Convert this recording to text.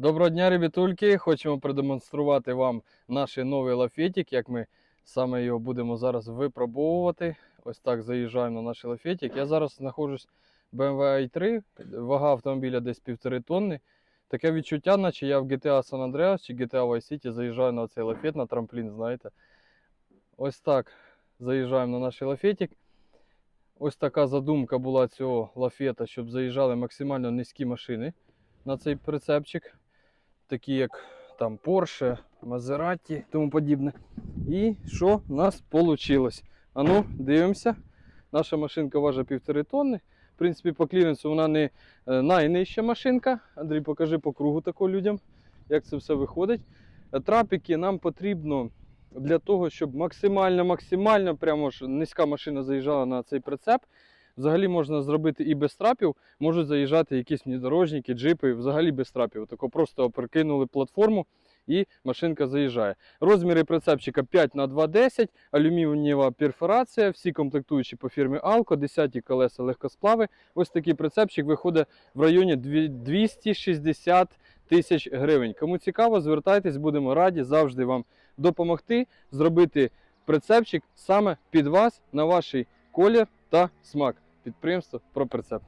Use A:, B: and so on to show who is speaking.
A: Доброго дня, ребятульки! Хочемо продемонструвати вам наш новий лафетик, як ми саме його будемо зараз випробовувати. Ось так заїжджаємо на наш лафетик. Я зараз знаходжусь в BMW i3, вага автомобіля десь півтори тонни. Таке відчуття, наче я в GTA San Andreas чи GTA Vice City заїжджаю на цей лафет, на трамплін, знаєте. Ось так заїжджаємо на наш лафетик. Ось така задумка була цього лафета, щоб заїжджали максимально низькі машини на цей прицепчик такі як там Porsche, Maserati тому подібне. І що в нас вийшло? Ану, дивимося. Наша машинка важить півтори тонни. В принципі, по кліренсу вона не е, найнижча машинка. Андрій, покажи по кругу тако людям, як це все виходить. Трапики нам потрібно для того, щоб максимально, максимально прямо ж низька машина заїжджала на цей прицеп. Взагалі можна зробити і без трапів, можуть заїжджати якісь внедорожники, джипи, взагалі без трапів. Тако просто перекинули платформу і машинка заїжджає. Розміри прицепчика 5 на 2,10, алюмінієва перфорація, всі комплектуючі по фірмі Alco, 10 колеса легкосплави. Ось такий прицепчик виходить в районі дві- 260 тисяч гривень. Кому цікаво, звертайтесь, будемо раді завжди вам допомогти зробити прицепчик саме під вас на ваш колір та смак. Підприємство про прицеп.